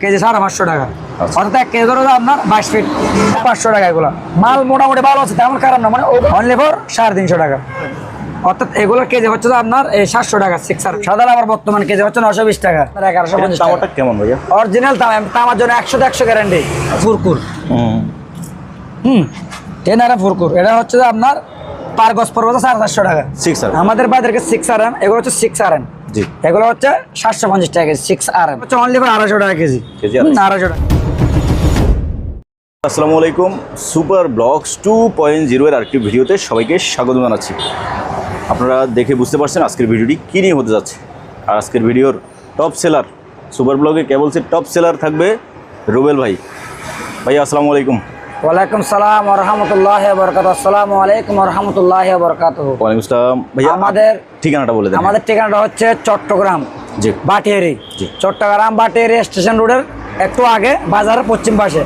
KG সাড়ে পাঁচশো টাকা। আচ্ছা। অর্থাৎ এক কেজি ধরো আপনার বাইশ ফিট পাঁচশো টাকা এগুলো। মাল মোটামুটি ভালো আছে তেমন খারাপ না মানে অনলি ফর সাড়ে তিনশো টাকা। অর্থাৎ এগুলোর কেজি হচ্ছে তো আপনার এই সাতশো টাকা সিক্সার সাধারণ আবার বর্তমান কেজি হচ্ছে নশো বিশ টাকা এগারোশো এটার পঞ্চাশ কেমন ভাইয়া? অরিজিনাল তাম তামার জন্য একশো একশো গ্যারান্টি ফুরকুর। হুম। Ten R ফুরকুর। এটা হচ্ছে আপনার পার গজ পড়বে তো সাড়ে চারশো টাকা। সিক্স আমাদের বাজারকে সিক্স আর এগুলো হচ্ছে সিক্স আর জি। এগুলো হচ্ছে সাতশো পঞ্চাশ টাকা কেজি সিক্স আর এম হচ্ছে অনলি ফর আড়াইশো টাকা কেজি? কেজি আড়াইশো। টাকা। আসসালামু আলাইকুম super blogs two point zero এর আরেকটি ভিডিওতে সবাইকে স্বাগত জানাচ্ছি। আপনারা দেখে বুঝতে পারছেন আজকের ভিডিওটি কী নিয়ে হতে যাচ্ছে। আর আজকের ভিডিওর টপ সেলার সুপার ব্লগে কেবলসের টপ সেলার থাকবে রুবেল ভাই। ভাই আসসালামু আলাইকুম। ওয়ালাইকুম সালাম রহমতুল্লাহ বরকাত আসসালামু আলাইকুম রহমতুল্লাহ বরকাত ওয়ালাইকুম আসসালাম ভাইয়া আমাদের ঠিকানাটা বলে দেন। আমাদের ঠিকানাটা হচ্ছে চট্টগ্রাম জি। বাটিয়ারি। চট্টগ্রাম বাটিয়ারি স্টেশন রোডের একটু আগে বাজারের পশ্চিম পাশে।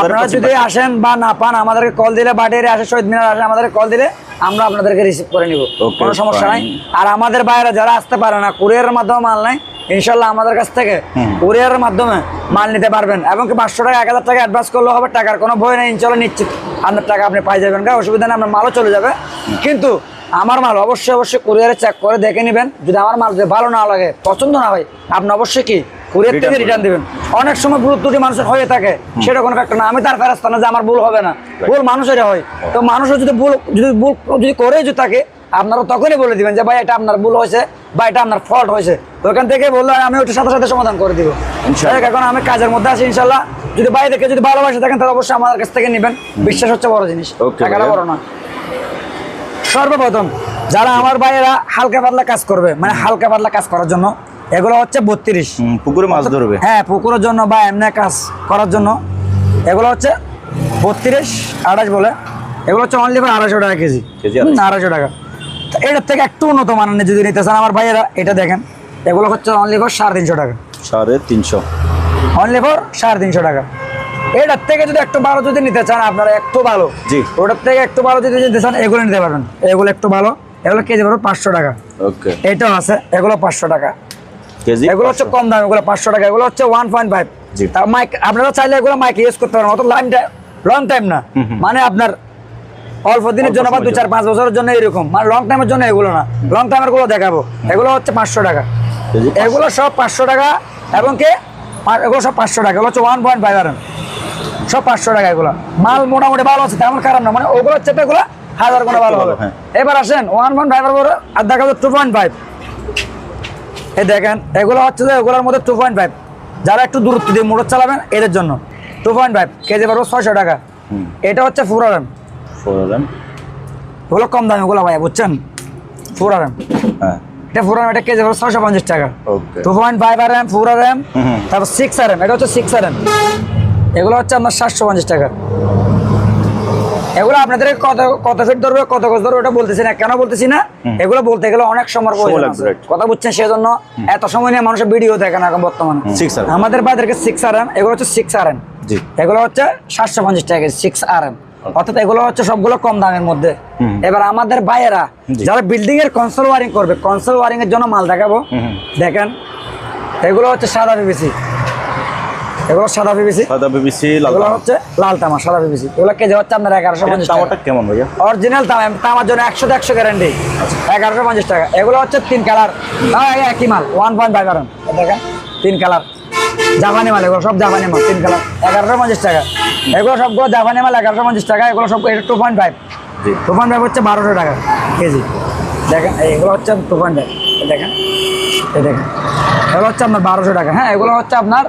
আপনারা যদি আসেন বা না পান আমাদেরকে কল দিলে বাটিয়ারি আসে শহীদ মিনার আসে আমাদেরকে কল দিলে আমরা আপনাদেরকে রিসিভ করে নিব। কোনো সমস্যা নাই। আর আমাদের বাইরে যারা আসতে পারে না কুরিয়ারের মাধ্যমে মাল নাই ইনশাল্লাহ আমাদের কাছ থেকে কুরিয়ারের মাধ্যমে মাল নিতে পারবেন এবং পাঁচশো টাকা এক হাজার টাকা অ্যাডভান্স করলেও হবে টাকার কোনো ভয় নেই ইনশাল্লাহ নিশ্চিত আপনার টাকা আপনি পাই যাবেন। কারণ অসুবিধা নেই আপনার মালও চলে যাবে। কিন্তু আমার মাল অবশ্যই অবশ্যই কুরিয়ারে চেক করে দেখে নেবেন। যদি আমার মাল যদি ভালো না লাগে পছন্দ না হয় আপনি অবশ্যই কি কুরিয়ার থেকে রিটার্ন দিবেন। অনেক সময় ভুল ত্রুটি মানুষের হয়ে থাকে সেটা কোনো ফ্যাক্টর না। আমি তার ফেরাস্তা না যে আমার ভুল হবে না। ভুল মানুষের হয়। তো মানুষের যদি ভুল যদি ভুল যদি করে যদি থাকে আপনারা তখনই বলে দিবেন যে ভাই এটা আপনার ভুল হয়েছে বা এটা আপনার ফল্ট হয়েছে। তো ওখান থেকে বললে আমি ওটা সাথে সাথে সমাধান করে দিব। এখন আমি কাজের মধ্যে আছি ইনশাল্লাহ। যদি বাইরে থেকে যদি ভালোবাসে থাকেন তাহলে অবশ্যই আমার কাছ থেকে নেবেন। বিশ্বাস হচ্ছে বড় জিনিস টাকাটা। বড় না সর্বপ্রথম যারা আমার ভাইয়েরা হালকা পাতলা কাজ করবে মানে হালকা পাতলা কাজ করার জন্য এগুলো হচ্ছে বত্রিশ। পুকুরে মাছ ধরবে। হ্যাঁ পুকুরের জন্য বা এমনি কাজ করার জন্য এগুলো হচ্ছে বত্রিশ আঠাশ বলে। এগুলো হচ্ছে অনলি ফর আড়াইশো টাকা কেজি। আড়াইশো টাকা। এটার থেকে একটু উন্নত মানের যদি নিতে চান আমার ভাইয়েরা এটা দেখেন এগুলো হচ্ছে অনলি ফর সাড়ে তিনশো টাকা। সাড়ে তিনশো। অনলি ফর সাড়ে তিনশো টাকা। এটার থেকে যদি একটু ভালো যদি নিতে চান আপনারা একটু ভালো। জি। ওটার থেকে একটু ভালো যদি নিতে চান এগুলো নিতে পারবেন। এগুলো একটু ভালো এগুলো কেজি পড়বে পাঁচশো টাকা। ওকে। এটাও আছে এগুলো পাঁচশো টাকা। কেজি এগুলো হচ্ছে কম দাম এগুলো পাঁচশো টাকা এগুলো হচ্ছে ওয়ান পয়েন্ট ফাইভ জি। তা মাইক আপনারা চাইলে এগুলো মাইক ইউজ করতে পারেন অত লাইন টাইম লং টাইম না। মানে আপনার অল্প দিনের জন্য বা দু চার পাঁচ বছরের জন্য এরকম মানে লং টাইমের জন্য এগুলো না। লং টাইমেরগুলো দেখাবো। এগুলো হচ্ছে পাঁচশো টাকা। এগুলো সব পাঁচশো টাকা এবং কি? এগুলো সব পাঁচশো টাকা। এগুলো হচ্ছে ওয়ান পয়েন্ট ফাইভ আর সব পাঁচশো টাকা এগুলো। মাল মোটামুটি ভালো আছে তেমন খারাপ না। মানে ওগুলো হচ্ছে এগুলো হাজার গুণে ভালো হবে। হ্যাঁ। এবার আসেন ওয়ান পয়েন্ট ফাইভ আর দেখা যাচ্ছে টু পয়েন্ট ফাইভ এই দেখেন এগুলো হচ্ছে যে এগুলোর মধ্যে টু পয়েন্ট ফাইভ যারা একটু দূরত্ব দিয়ে মোটর চালাবেন এদের জন্য। টু পয়েন্ট ফাইভ কেজি পারব ছয়শো টাকা। এটা হচ্ছে ফোর আর এম ফোর কম দাম এগুলো ভাই বুঝছেন? ফোর আর এম হ্যাঁ। এটা ফোর আর এটা কেজি পারব ছয়শো পঞ্চাশ টাকা। Okay two point five R M four R M তারপর সিক্স আর এম এটা হচ্ছে সিক্স আর এম এগুলো হচ্ছে আপনার সাতশো পঞ্চাশ টাকা। এগুলো আপনাদের কত কত ফিট ধরবে কত গজ ধরবে ওটা বলতেছি না। কেন বলতেছি না? এগুলো বলতে গেলে অনেক সময় প্রয়োজন কথা বুঝছেন? সেজন্য এত সময় নিয়ে মানুষের ভিডিও দেখে না এখন বর্তমানে। আমাদের বাজারকে সিক্স আর এম এগুলো হচ্ছে সিক্স আর এম এগুলো হচ্ছে সাতশো পঞ্চাশ টাকা সিক্স আর এম অর্থাৎ এগুলো হচ্ছে সবগুলো কম দামের মধ্যে। এবার আমাদের ভাইয়েরা যারা বিল্ডিং এর কনসোল ওয়ারিং করবে কনসোল ওয়ারিং এর জন্য মাল দেখাবো। দেখেন এগুলো হচ্ছে সাদা পিভিসি এগুলো সাদা পিভিসি সাদা বিবিসি লাল এগুলো হচ্ছে লাল তামা সাদা পিভিসি এগুলো কেজি হচ্ছে আপনার এগারোশো পঞ্চাশ টাকা। কেমন ভাইয়া? অরিজিনাল তামা তামার জন্য একশো একশো গ্যারান্টি এগারোশো পঞ্চাশ টাকা। এগুলো হচ্ছে তিন কালার একই মাল ওয়ান পয়েন্ট ফাইভ দেখেন তিন কালার জাপানি মাল এগুলো সব জাপানি মাল তিন কালার এগারোশো পঞ্চাশ টাকা। এগুলো সবগুলো জাপানি মাল এগারোশো পঞ্চাশ টাকা এগুলো সব এটা two point five two point five হচ্ছে বারোশো টাকা কেজি। দেখেন এগুলো হচ্ছে টু পয়েন্ট ফাইভ দেখেন এই দেখেন এগুলো হচ্ছে আপনার বারোশো টাকা। হ্যাঁ এগুলো হচ্ছে আপনার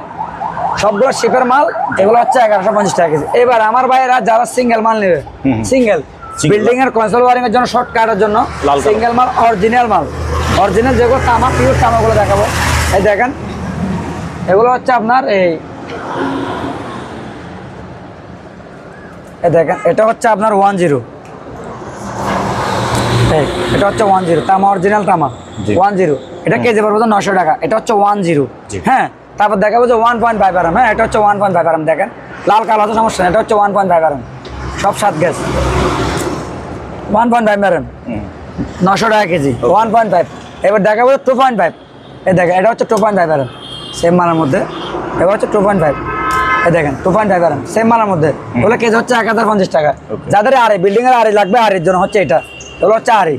সবগুলো শিপের মাল এগুলো হচ্ছে এগারোশো পঞ্চাশ টাকা কেজি। এবার আমার ভাইয়েরা যারা সিঙ্গেল মাল নেবে সিঙ্গেল। বিল্ডিং এর কনসোল ওয়ারিং এর জন্য শর্ট কাটার জন্য সিঙ্গেল মাল অরিজিনাল মাল। অরিজিনাল যেগুলো তামা পিওর তামাগুলো দেখাবো। এই দেখেন এগুলো হচ্ছে আপনার এই দেখেন এটা হচ্ছে আপনার ওয়ান জিরো এটা হচ্ছে ওয়ান জিরো তামা অরিজিনাল তামা। ওয়ান জিরো এটা কেজি পড়বে তো নশো টাকা। এটা হচ্ছে ওয়ান জিরো। হ্যাঁ তারপর দেখাবো যে ওয়ান পয়েন্ট ফাইভ আরাম হ্যাঁ এটা হচ্ছে ওয়ান পয়েন্ট ফাইভ আরাম দেখেন। লাল কালো তো সমস্যা এটা হচ্ছে ওয়ান পয়েন্ট ফাইভ আরাম সব সাত গ্যাস ওয়ান পয়েন্ট ফাইভ আরাম নশো টাকা কেজি। ওয়ান পয়েন্ট ফাইভ এবার দেখাবো টু পয়েন্ট ফাইভ এই দেখেন এটা হচ্ছে টু পয়েন্ট ফাইভ আরাম সেম মানের মধ্যে। এবার হচ্ছে টু পয়েন্ট ফাইভ এই দেখেন two point five R same মালের মধ্যে। ওগুলো কেজি হচ্ছে এক হাজার পঞ্চাশ টাকা। যাদের আরে বিল্ডিং এর আরে লাগবে আরের জন্য হচ্ছে এটা। এগুলো হচ্ছে আরে।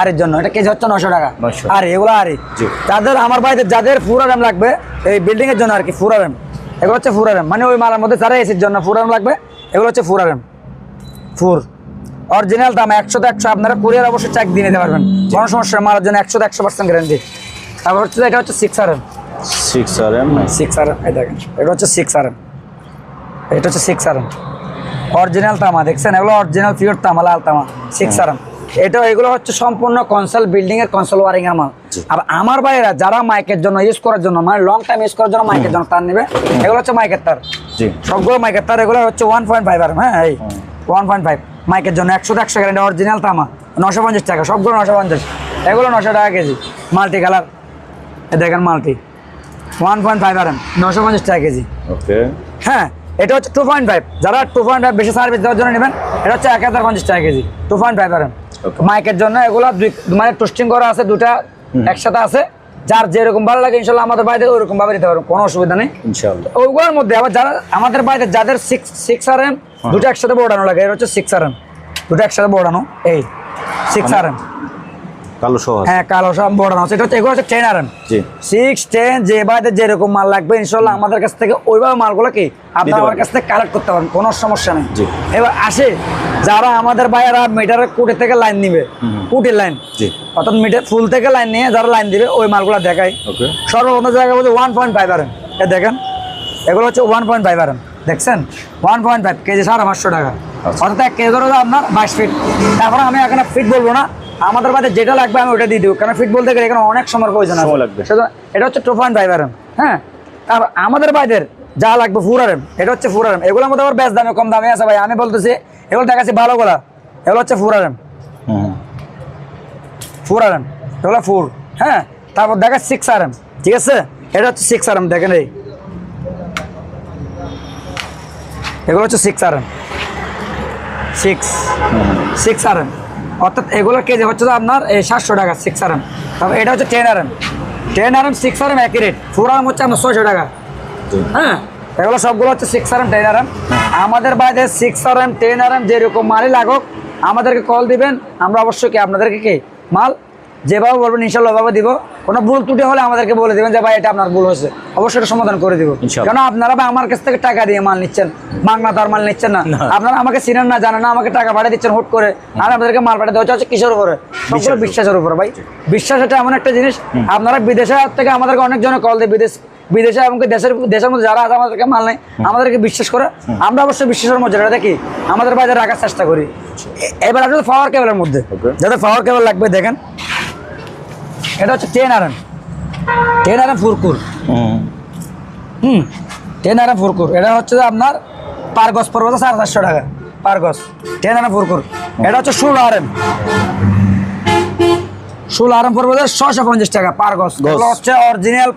আরের জন্য। এটা কেজি হচ্ছে নশো টাকা। 900 আরে এগুলো আরে। যাদের আমার বাড়িতে যাদের ফুরা র্যাম লাগবে এই বিল্ডিং এর জন্য আর কি ফুরা র্যাম এগুলো হচ্ছে ফুরা র্যাম মানে ওই মালার মধ্যে যারা এসির জন্য ফুরা র্যাম লাগবে এগুলো হচ্ছে ফুরা র্যাম ফুর অরিজিনাল দাম একশো তো একশো। আপনারা কুরিয়ার অবশ্যই চেক দিয়ে নিতে পারবেন। কোনো সমস্যা মালের জন্য একশো তো একশো পার্সেন্ট গ্যারান্টি তারপর হচ্ছে এটা হচ্ছে six R M six R M six R M এই দেখেন এটা হচ্ছে সিক্স আর এম এটা হচ্ছে সিক্স আর এম অরিজিনাল তামা দেখছেন? এগুলো অরিজিনাল পিওর তামা লাল তামা সিক্স আর এম এটা এগুলো হচ্ছে সম্পূর্ণ কনসাল বিল্ডিং এর কনসাল ওয়ারিং এর মাল। আর আমার যারা মাইকের জন্য ইউজ করার জন্য মানে লং টাইম ইউজ করার জন্য মাইকের জন্য তার নেবে এগুলো হচ্ছে মাইকের তার। সবগুলো মাইকের তার এগুলো হচ্ছে ওয়ান পয়েন্ট ফাইভ আর হ্যাঁ এই ওয়ান পয়েন্ট ফাইভ মাইকের জন্য একশো একশো গ্যারান্টি অরিজিনাল তামা নশো পঞ্চাশ টাকা সবগুলো নশো পঞ্চাশ। এগুলো নশো টাকা কেজি মাল্টি কালার দেখেন multi one point five R M নশো পঞ্চাশ টাকা কেজি। ওকে। হ্যাঁ এটা হচ্ছে টু পয়েন্ট ফাইভ যারা টু পয়েন্ট ফাইভ বেশি সার্ভিস দেওয়ার জন্য নেবেন এটা হচ্ছে এক হাজার পঞ্চাশ টাকা KG. Two point five R M মাইকের জন্য এগুলো দুই মানে টোস্টিং করা আছে দুটা একসাথে আছে। যার যেরকম ভালো লাগে ইনশাল্লাহ আমাদের বাড়িতে ওইরকম ভাবে দিতে পারব কোনো অসুবিধা নেই। ওইগুলোর মধ্যে আবার যারা আমাদের বাড়িতে যাদের সিক্স সিক্স আর এম দুটো একসাথে বোড়ানো লাগে এটা হচ্ছে সিক্স আর এম দুটো একসাথে বোড়ানো এই সিক্স আর এম কালো সহ হ্যাঁ কালো আছে। এটা এগুলো হচ্ছে টেন জি। সিক্স টেন যে যেরকম মাল লাগবে ইনশাল্লাহ আমাদের কাছ থেকে ওইভাবে মালগুলো কি আপনার আমার কাছ থেকে কালেক্ট করতে পারেন কোনো সমস্যা নেই। জি। এবার আসে যারা আমাদের মিটারের কুটি থেকে লাইন নিবে কুটির লাইন জি। অর্থাৎ মিটার ফুল থেকে লাইন নিয়ে যারা লাইন দিবে ওই মালগুলো দেখায় ওকে। সর্বপ্রথম জায়গা বলছে ওয়ান পয়েন্ট ফাইভ এ দেখেন এগুলো হচ্ছে ওয়ান পয়েন্ট ফাইভ দেখছেন? ওয়ান পয়েন্ট ফাইভ কেজি সাড়ে পাঁচশো টাকা। আচ্ছা। অর্থাৎ এক কেজি ধরো আপনার বাইশ ফিট তারপরে আমি এখানে ফিট বলব না আমাদের বাড়িতে যেটা লাগবে আমি ওটা দিয়ে দিব। কারণ ফিট বলতে গেলে এখানে অনেক সময় প্রয়োজন আছে। লাগবে। এটা হচ্ছে টোফান ড্রাইভার হ্যাঁ? তারপর আমাদের বাইরের যা লাগবে ফুর আর এটা হচ্ছে ফুর আর এগুলোর মধ্যে আবার বেশ দামে কম দামে আছে ভাই। আমি বলতেছি এগুলো দেখাচ্ছি ভালো গোলা। এগুলো হচ্ছে ফুর আর হুম। ফোর আর এম এগুলো ফুর হ্যাঁ? তারপর দেখা সিক্স আর এম ঠিক আছে? এটা হচ্ছে সিক্স আর এম দেখেন এই। এগুলো হচ্ছে six R M six six R M অর্থাৎ এগুলোর কেজি হচ্ছে তো আপনার, এই সাতশো টাকা সিক্স আর এম তারপর এটা হচ্ছে ten R M ten R M six R M একই রেট ফোর আর এম হচ্ছে আপনার ছয়শো টাকা। হ্যাঁ? এগুলো সবগুলো হচ্ছে six R M ten R M আমাদের বাইরে six R M ten R M যেরকম মালই লাগুক, আমাদেরকে কল দিবেন, আমরা অবশ্যই কি আপনাদেরকে কি মাল যেভাবে বলবেন, ইনশাল্লাহ ওভাবে দিব। কোনো ভুল ত্রুটি হলে আমাদেরকে বলে দিবেন যে ভাই এটা আপনার ভুল হয়েছে। অবশ্যই এটা সমাধান করে দিব। কেন আপনারা ভাই আমার কাছ থেকে টাকা দিয়ে মাল নিচ্ছেন বাংলা তার মাল নিচ্ছেন না। আপনারা আমাকে চিনেন না জানেন না আমাকে টাকা পাঠিয়ে দিচ্ছেন হুট করে। আর আপনাদেরকে মাল পাঠিয়ে দেওয়া হচ্ছে কিসের উপরে? সবগুলো বিশ্বাসের উপরে ভাই। বিশ্বাস এটা এমন একটা জিনিস আপনারা বিদেশে থেকে আমাদেরকে অনেকজনে কল দেয় বিদেশ বিদেশে এবং দেশের দেশের মধ্যে যারা আছে আমাদেরকে মাল নেই আমাদেরকে বিশ্বাস করে। আমরা অবশ্যই বিশ্বাসের মধ্যে এটা দেখি আমাদের বাজারে রাখার চেষ্টা করি। এবার আসলে পাওয়ার কেবলের মধ্যে. যাদের পাওয়ার কেবল লাগবে দেখেন। এটা হচ্ছে ten R ten R four core. হুম। Ten R four core. এটা হচ্ছে আপনার পার গজ পড়বে সাড়ে চারশো টাকা পার গজ। Ten R four core. এটা হচ্ছে ষোলো আর এম ষোলো আর এম পড়বে ছশো পঞ্চাশ টাকা পার গজ। গজ। হচ্ছে অরিজিনাল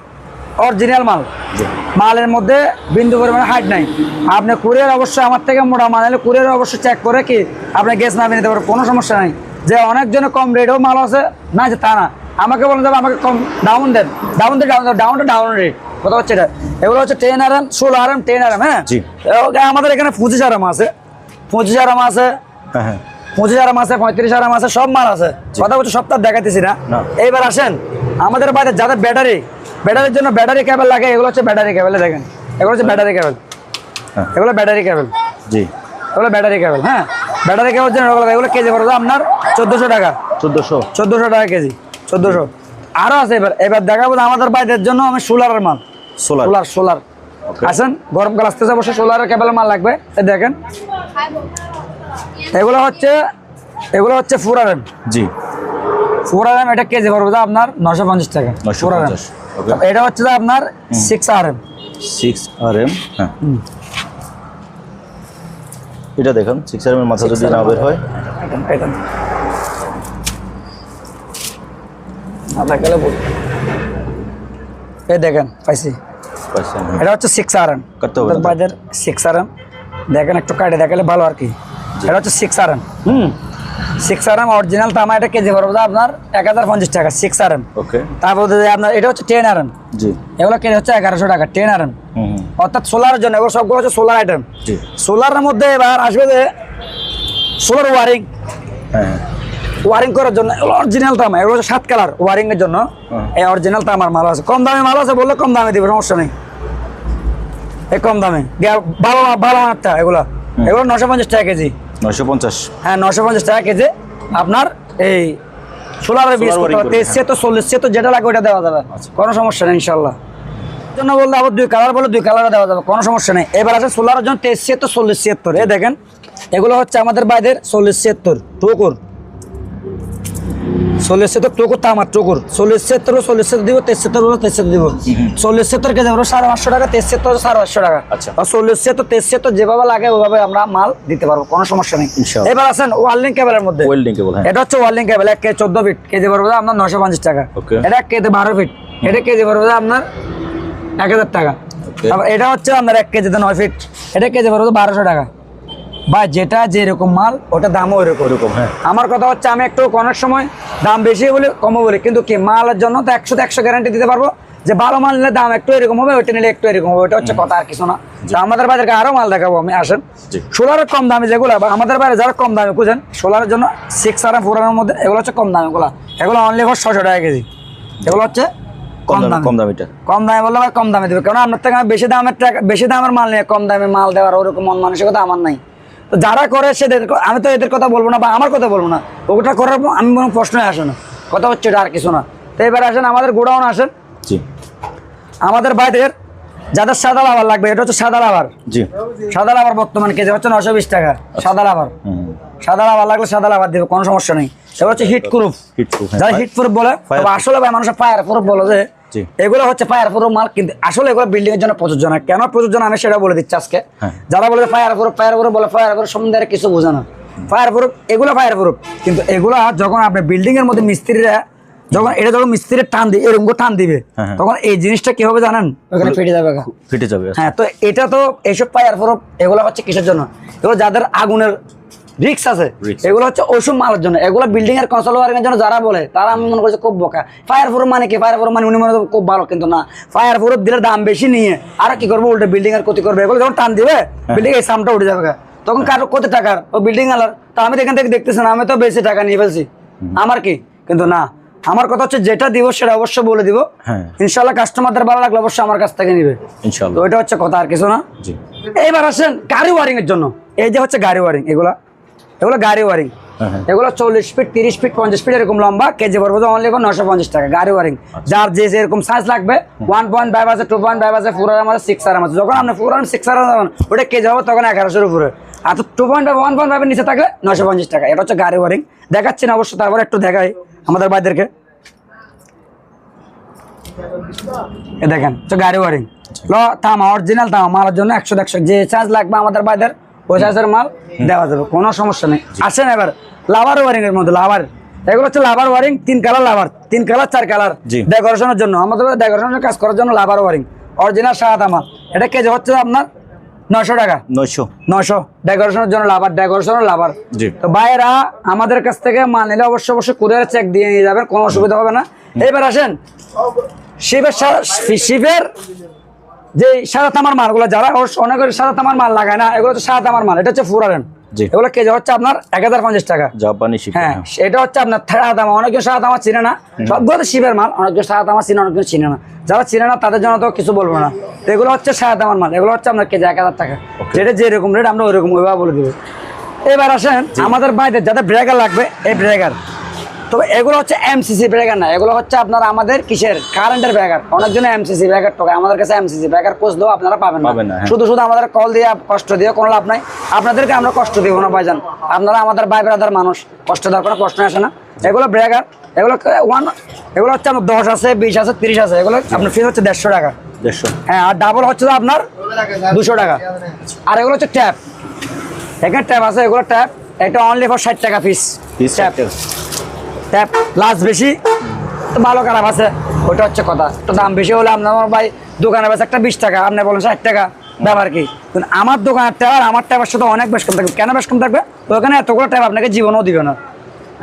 অরিজিনাল মাল। মালের মধ্যে বিন্দু পরিমাণে হাইট নাই। আপনি কুরিয়ার অবশ্যই আমার থেকে মোটা মাল হলে কুরিয়ার অবশ্যই চেক করে কি আপনি গ্যাস না নিতে পারবেন কোনো সমস্যা নাই। যে অনেকজনে কম রেটেও মাল আছে না যে তা না। আমাকে বলেন যাবে আমাকে কম ডাউন দেন। ডাউন দিয়ে ডাউন ডাউনটা ডাউন রেট কথা হচ্ছে এটা। এগুলো হচ্ছে টেন আর এম ষোলো R M ten R M হ্যাঁ? জি। আমাদের এখানে পঁচিশ আর এম আছে। পঁচিশ আর এম আছে। হ্যাঁ হ্যাঁ। পঁচিশ আরাম আছে পঁয়ত্রিশ আরাম আছে সব মাল আছে। কথা বলছে সপ্তাহ দেখাইতেছি না। এইবার আসেন আমাদের বাড়িতে যাদের ব্যাটারি ব্যাটারির জন্য ব্যাটারি কেবল লাগে এগুলো হচ্ছে ব্যাটারি কেবল দেখেন। এগুলো হচ্ছে ব্যাটারি কেবল হ্যাঁ। এগুলো ব্যাটারি কেবল জি। এগুলো ব্যাটারি কেবল হ্যাঁ? ব্যাটারি কেবল জন্য এগুলো এগুলো কেজি পড়বে আপনার চোদ্দোশো টাকা। চোদ্দোশো। চোদ্দোশো টাকা কেজি। চোদ্দোশো। আরও আছে এবার এবার দেখাবো আমাদের বাড়িদের জন্য আমি সোলারের মাল। সোলার। Solar solar. আসেন গরমকাল আসতেছে অবশ্যই সোলারের কেবলের মাল লাগবে। দেখেন। এগুলো হচ্ছে এগুলো হচ্ছে ফোর আর এম জি। ফোর আর এম এটা কেজি পড়বে আপনার নশো পঞ্চাশ টাকা। 950 ফোর আর এটা হচ্ছে আপনার six R M six R M হ্যাঁ এটা দেখুন সিক্স আর এম এর মাথা যদি না বের হয়। এটা। বল। এই দেখেন পাইছি। এটা হচ্ছে সিক্স আর এম কাটতে হবে না তো? বাজার সিক্স আর এম দেখেন একটু কাটে দেখালে ভালো আর কি। এটা হচ্ছে সিক্স আর এম হুম। সিক্স আর এম অরিজিনাল তামা এটা কেজি পড়বে আপনার এক হাজার পঞ্চাশ টাকা সিক্স আর এম ওকে। তারপর আপনার এটা হচ্ছে টেন আর জি। এগুলো কেজি হচ্ছে এগারোশো টাকা টেন আর হুম হুম। অর্থাৎ সোলারের জন্য এগুলো সবগুলো হচ্ছে সোলার আইটেম সোলারের মধ্যে এবার আসবে যে সোলার ওয়ারিং হ্যাঁ হ্যাঁ। ওয়ারিং করার জন্য অরিজিনাল তামা এগুলো হচ্ছে সাত কালার ওয়ারিং এর জন্য। এই অরিজিনাল তামার মাল আছে। কম দামে মাল আছে বললে কম দামে দিবে সমস্যা নেই। এই কম দামে। ভালো ভালো মানটা এগুলো। এগুলো নশো পঞ্চাশ টাকা কেজি। নয়শো পঞ্চাশ। হ্যাঁ নশো পঞ্চাশ টাকা কেজি। আপনার এই সোলারের বীজ Solar wiring করবে, তেইশশো তো তো যেটা লাগবে ওটা দেওয়া যাবে। আচ্ছা। কোনো সমস্যা নেই ইনশাল্লাহ জন্য বললে আবার দুই কালার বলে দুই কালার দেওয়া যাবে কোনো সমস্যা নেই। এবার আছে সোলারের জন্য তেইশ ছিয়াত্তর চল্লিশ ছিয়াত্তর। এই দেখেন এগুলো হচ্ছে আমাদের বাইদের চল্লিশ ছিয়াত্তর টুকুর। চল্লিশ ছিয়াত্তর টুকুর তামার টুকুর চল্লিশ ছিয়াত্তর চল্লিশ ছিয়াত্তর দিব তেইশ ছিয়াত্তর তেইশ ছিয়াত্তর দিব। চল্লিশ ছিয়াত্তর কেজি হলো সাড়ে পাঁচশো টাকা তেইশ ছিয়াত্তর সাড়ে পাঁচশো টাকা। আচ্ছা। চল্লিশ ছিয়াত্তর তেইশ ছিয়াত্তর যেভাবে লাগে ওইভাবে আমরা মাল দিতে পারব কোনো সমস্যা নেই। এবার আছেন ওয়ার্লিং কেবলের মধ্যে। ওয়েল্ডিং কেবল হ্যাঁ। এটা হচ্ছে ওয়ার্লিং কেবল এক কেজি চোদ্দ ফিট কেজি পড়বে আপনার নশো পঞ্চাশ টাকা। এটা এক কেজি বারো ফিট এটা কেজি পড়বে আপনার এক হাজার টাকা। এটা হচ্ছে আপনার এক কেজিতে নয় ফিট এটা কেজি পড়বে বারোশো টাকা। বা যেটা যেরকম মাল ওটা দামও ওইরকম ওরকম হ্যাঁ। আমার কথা হচ্ছে আমি একটু অনেক সময় দাম বেশি বলে কমও বলি। কিন্তু কি মালের জন্য তো একশো একশো গ্যারান্টি দিতে পারব যে ভালো মাল নিলে দাম একটু এরকম হবে ওইটা নিলে একটু এরকম হবে ওইটা হচ্ছে কথা আর কিছু না। তো আমাদের বাজারকে আরও মাল দেখাবো আমি আসেন। জি। সোলারের কম দামে যেগুলো বা আমাদের বাইরে যারা কম দামে খুঁজেন সোলারের জন্য সিক্স আর ফোর মধ্যে এগুলো হচ্ছে কম দামে গুলা এগুলো অনলি ফর ছশো টাকা কেজি। এগুলো হচ্ছে কম দাম কম দামিটা। কম দামে বললে ভাই কম দামে দেবে। কারণ আপনার থেকে আমি বেশি দামের টাকা বেশি দামের মাল নিয়ে কম দামে মাল দেওয়ার ওরকম মন মানসিকতা আমার নাই। তো যারা করে সেদের আমি তো এদের কথা বলব না বা আমার কথা বলব না। ওটা করার পর আমি কোনো প্রশ্নই আসে না। কথা হচ্ছে এটা আর কিছু না। তো এবার আসেন আমাদের গোডাউন আসেন। জি। আমাদের বাইরের যাদের সাদা লাভার লাগবে এটা হচ্ছে সাদা লাভার। জি। সাদা লাভার বর্তমান কেজি হচ্ছে নশো বিশ টাকা। সাদা লাভার। সাদা লাভার লাগলে সাদা লাভার দেবে কোনো সমস্যা নেই। এবার হচ্ছে হিট প্রুফ। হিট প্রুফ যারা হিট প্রুফ বলে আসলে ভাই মানুষের ফায়ার প্রুফ বলে যে। এগুলো হচ্ছে ফায়ার প্রুফ মাল কিন্তু আসলে এগুলো বিল্ডিং এর জন্য প্রযোজ্য না। কেন প্রযোজ্য না? আমি সেটা বলে দিচ্ছি আজকে। হ্যাঁ। যারা বলে ফায়ার প্রুফ ফায়ার প্রুফ বলে ফায়ার প্রুফ সম্বন্ধে আর কিছু বোঝে না। ফায়ার প্রুফ এগুলো ফায়ার প্রুফ কিন্তু এগুলো যখন আপনি বিল্ডিং এর মধ্যে মিস্ত্রিরা যখন এটা যখন মিস্ত্রি টান দিবে এরকম টান দিবে। তখন এই জিনিসটা কি হবে জানেন? ওখানে ফেটে যাবে গা। ফেটে যাবে। হ্যাঁ তো এটা তো এইসব ফায়ার প্রুফ এগুলো হচ্ছে কিসের জন্য? এগুলো যাদের আগুনের রিক্স আছে। এগুলো হচ্ছে ওষুধ মালের জন্য। এগুলো বিল্ডিং এর কনসল ওয়ারিং এর জন্য যারা বলে তারা আমি মনে করছি খুব বোকা। ফায়ার প্রুফ মানে কি? ফায়ার প্রুফ মানে উনি মনে খুব ভালো কিন্তু না। ফায়ার প্রুফ দিলে দাম বেশি নিয়ে আর কি করব? উল্টে বিল্ডিং এর ক্ষতি করবে। এগুলো যখন টান দিবে বিল্ডিং এর সামটা উঠে যাবে। তখন কার কত টাকার ও বিল্ডিং আলার। তা আমি এখান থেকে দেখতেছি না আমি তো বেশি টাকা নিয়ে ফেলছি। আমার কি? কিন্তু না। আমার কথা হচ্ছে যেটা দিব সেটা অবশ্যই বলে দিব। হ্যাঁ। ইনশাল্লাহ কাস্টমারদের ভালো লাগলে অবশ্যই আমার কাছ থেকে নিবে। ওইটা হচ্ছে কথা আর কিছু না। এইবার আসেন গাড়ি ওয়ারিং এর জন্য। এই যে হচ্ছে গাড়ি ওয়ারিং এগুলা এগুলো গাড়ি ওয়ারিং। হ্যাঁ হ্যাঁ। এগুলো চল্লিশ ফিট তিরিশ ফিট পঞ্চাশ ফিট এরকম লম্বা কেজি পড়বে তো অনলি নশো পঞ্চাশ টাকা গাড়ি ওয়ারিং। যার যে যেরকম সাইজ লাগবে ওয়ান পয়েন্ট ফাইভ আছে টু পয়েন্ট ফাইভ আছে ফোর আর আছে সিক্স আর আছে। যখন আপনি ফোর আর সিক্স আর যাবেন ওটা কেজি হবে তখন এগারোশোর উপরে। আর তো two point five one point ফাইভের নিচে থাকলে নশো পঞ্চাশ টাকা। এটা হচ্ছে গাড়ি ওয়ারিং। দেখাচ্ছি না অবশ্য তারপর একটু দেখাই আমাদের ভাইদেরকে। এ দেখেন গাড়ি ওয়ারিং। ল তাম অরিজিনাল তাম মালের জন্য একশো একশো যে চার্জ লাগবে আমাদের বাইদের ওই মাল দেওয়া যাবে কোনো সমস্যা নেই। আসেন এবার লাভার ওয়ারিং এর মধ্যে লাভার এগুলো হচ্ছে লাভার ওয়ারিং তিন কালার লাভার তিন কালার চার কালার। ডেকোরেশনের জন্য। আমাদের ডেকোরেশনের কাজ করার জন্য লাভার ওয়ারিং অরিজিনাল সাদা মাল এটা কেজি হচ্ছে আপনার নশো টাকা। নয়শো। নশো ডেকোরেশনের জন্য লাভার ডেকোরেশনের লাভার। তো বাইরা আমাদের কাছ থেকে মাল নিলে অবশ্যই অবশ্যই কুরিয়ার চেক দিয়ে নিয়ে যাবেন কোনো অসুবিধা হবে না। এবার আসেন শিবের শিবের যে সাদা তামার মালগুলো যারা ওর অনেকের সাদা তামার মাল লাগায় না এগুলো হচ্ছে সাদা তামার মাল এটা হচ্ছে ফুরারেন। এগুলো কেজি হচ্ছে আপনার এক হাজার পঞ্চাশ টাকা। জাপানি হ্যাঁ এটা হচ্ছে আপনার সাদা তামা অনেকজন সাদা তামা চিনে না সবগুলো তো শিবের মাল অনেকজন সাদা তামা চিনে অনেকজন চিনে না। যারা চিনে না তাদের জন্য তো কিছু বলব না। এগুলো হচ্ছে সাদা তামার মাল এগুলো হচ্ছে আপনার কেজি এক হাজার টাকা। যেটা যেরকম রেট আমরা ওইরকম ওইভাবে বলে দেবো। এবার আসেন আমাদের বাইরে যাদের ব্রেকার লাগবে এই ব্রেকার তো এগুলো হচ্ছে এমসিসি ব্রেকার না। এগুলো হচ্ছে আপনার আমাদের কিসের? কারেন্টের ব্রেকার অনেকজন এমসিসি ব্রেকার টোকায় আমাদের কাছে এমসিসি ব্রেকার কোচ দেবো আপনারা পাবেন না। হ্যাঁ। শুধু শুধু আমাদের কল দিয়ে কষ্ট দিয়ে কোনো লাভ নাই। আপনাদেরকে আমরা কষ্ট দিব না ভাইজান। আপনারা আমাদের ভাই ব্রাদার মানুষ। কষ্ট দেওয়ার কোনো প্রশ্ন আসে না। এগুলো ব্রেকার এগুলো ওয়ান এগুলো হচ্ছে আপনার দশ আছে বিশ আছে তিরিশ আছে। এগুলো আপনার ফিস হচ্ছে দেড়শো টাকা। দেড়শো। হ্যাঁ আর ডাবল হচ্ছে আপনার দুশো টাকা। আর এগুলো হচ্ছে ট্যাপ এখানে ট্যাপ আছে এগুলো ট্যাপ এটা অনলি ফর ষাট টাকা পিস ট্যাপ ট্যাপ লাস্ট বেশি। ভালো খারাপ আছে ওটা হচ্ছে কথা। তো দাম বেশি হলে আপনার ভাই দোকানে বেশ একটা বিশ টাকা আপনি বলেন ষাট টাকা। ব্যাপার কি? আমার দোকানের ট্যাব আর আমার ট্যাবের সাথে অনেক বেশ কম থাকবে। কেন বেশ কম থাকবে? ওখানে এতগুলো ট্যাব আপনাকে জীবনও দিবে না।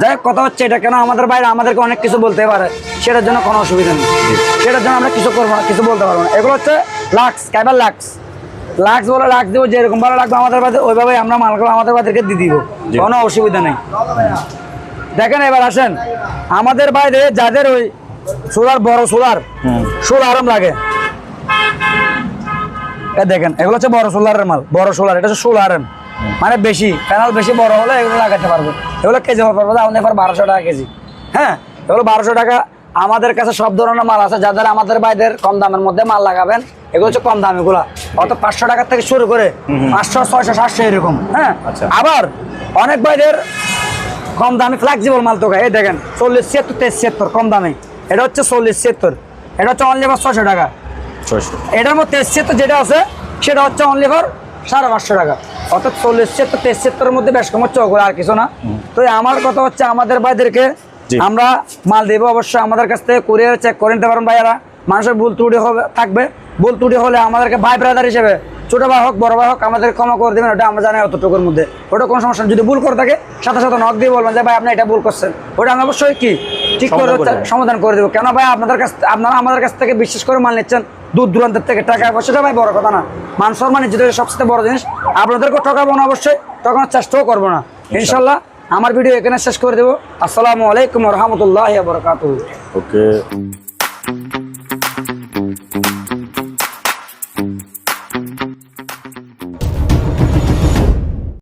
যাই হোক কথা হচ্ছে এটা কেন আমাদের বাইরে আমাদেরকে অনেক কিছু বলতে পারে সেটার জন্য কোনো অসুবিধা নেই। সেটার জন্য আমরা কিছু করব না কিছু বলতে পারব না। এগুলো হচ্ছে লাক্স ক্যাবেল লাক্স। লাক্স বলে লাক্স দেবো যেরকম ভালো লাগবে আমাদের বাদে ওইভাবে আমরা মালগুলো আমাদের বাদেরকে দিয়ে দিব। কোনো অসুবিধা নেই। দেখেন এবার আসেন। আমাদের বাইরে যাদের ওই সোলার বড় সোলার। সোলার আরাম লাগে। দেখেন এগুলো হচ্ছে বড় সোলারের মাল বড় সোলার এটা হচ্ছে সোলার মানে বেশি প্যানেল বেশি বড় হলে এগুলো লাগাতে পারব। এগুলো কেজি পারব আমাদের এবার বারোশো টাকা কেজি। হ্যাঁ এগুলো বারোশো টাকা। আমাদের কাছে সব ধরনের মাল আছে যাদের আমাদের বাইরের কম দামের মধ্যে মাল লাগাবেন এগুলো হচ্ছে কম দাম এগুলা। অত পাঁচশো টাকার থেকে শুরু করে পাঁচশো ছয়শো সাতশো এরকম হ্যাঁ। আচ্ছা। আবার অনেক বাইরের কম দামে ফ্লেক্সিবল মাল তো এই দেখেন চল্লিশ ছিয়াত্তর তেইশ ছিয়াত্তর কম দামে। এটা হচ্ছে চল্লিশ ছিয়াত্তর। এটা হচ্ছে অনলি ফর ছশো টাকা। এটার মধ্যে তেইশ ছিয়াত্তর যেটা আছে সেটা হচ্ছে অনলি ফর সাড়ে পাঁচশো টাকা। অর্থাৎ চল্লিশ ছিয়াত্তর তেইশ ছিয়াত্তরের মধ্যে বেশ কম হচ্ছে ওগুলো আর কিছু না। তো আমার কথা হচ্ছে আমাদের ভাইদেরকে আমরা মাল দেবো অবশ্যই আমাদের কাছ থেকে কুরিয়ার চেক করে নিতে পারেন ভাইয়ারা। মানুষের ভুল ত্রুটি হবে থাকবে। ভুল ত্রুটি হলে আমাদেরকে ভাই ব্রাদার হিসেবে ছোট ভাই হোক বড় ভাই হোক আমাদের ক্ষমা করে দেবেন ওটা আমরা জানি অতটুকুর মধ্যে। ওটা কোনো সমস্যা যদি ভুল করে থাকে সাথে সাথে নক দিয়ে বলবেন যে ভাই আপনি এটা ভুল করছেন। ওটা আমি অবশ্যই কি? ঠিক করে সমাধান করে দেবো। কেন ভাই আপনাদের কাছ আপনারা আমাদের কাছ থেকে বিশ্বাস করে মাল নিচ্ছেন? দূর দূরান্তের থেকে টাকা পয়সাটা ভাই বড় কথা না। মান সম্মান যেটা সবচেয়ে বড় জিনিস আপনাদেরকে ঠকাবো না অবশ্যই ঠকানোর চেষ্টাও করব না। ইনশাল্লাহ। আমার ভিডিও এখানে শেষ করে দেবো। আসসালামু আলাইকুম রহমতুল্লাহ বরকাত ওকে।